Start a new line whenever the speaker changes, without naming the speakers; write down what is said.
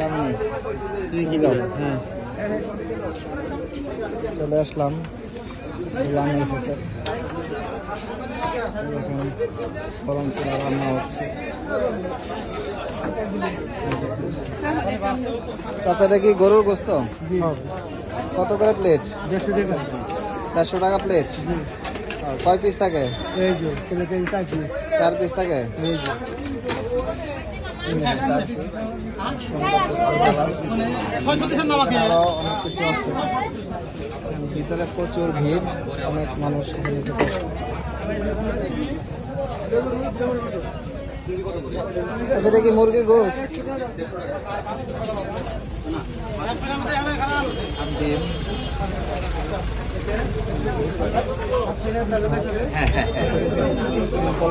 হ্যাঁ।
চলে আসলাম রান্নার ভিতর এখন গরম চুলা রান্না হচ্ছে। তাছাড়া কি গরুর গোস্ত? কত করে প্লেট
দেড়শো টাকা।
চারশো টাকা প্লেট কয় পিস থাকে?
চার পিস
থাকে? ভিতরে প্রচুর ভিড় অনেক মানুষ এখানে যেতে আসে। আচ্ছা এটা কি মুরগির গোস ডিম সিম্পল